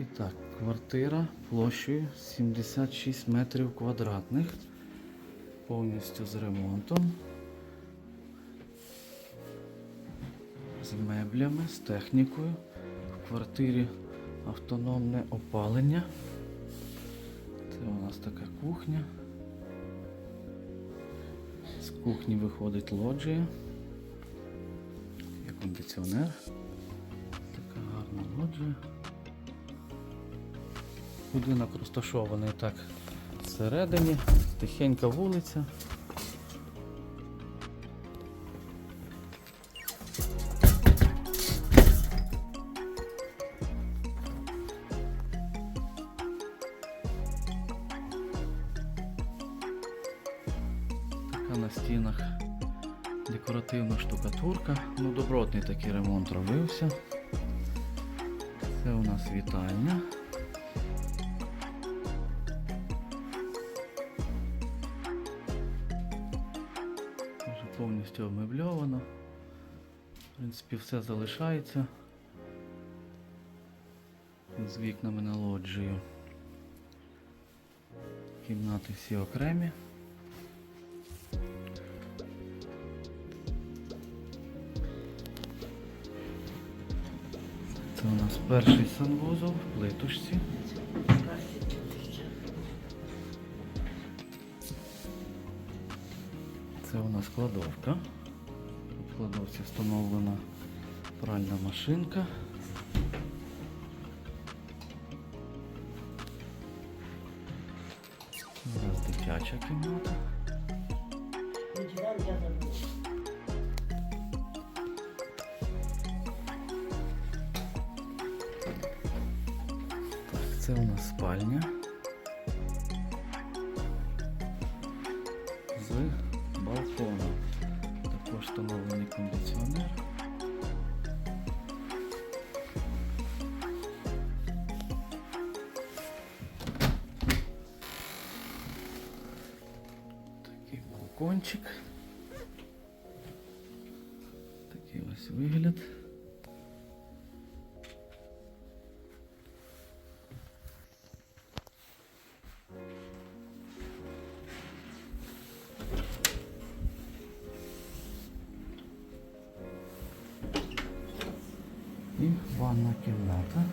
І так, квартира площею 76 метрів квадратних, повністю з ремонтом, з меблями, з технікою. В квартирі автономне опалення. Це у нас така кухня. З кухні виходить лоджія. Є кондиціонер. Така гарна лоджія. Будинок розташований так всередині, тихенька вулиця. На стінах декоративна штукатурка. Ну, добротний такий ремонт робився. Це у нас вітальня. Повністю обмебльовано. В принципі, все залишається з вікнами на лоджію. Кімнати всі окремі. Це у нас перший санвузол в плитушці. Це у нас кладовка. В кладовці встановлена пральна машинка. У нас дитяча кімната. Так, це у нас спальня. З балконом. Також встановлений кондиціонер. Такий балкончик. Такий ось вигляд. І ванна кімната.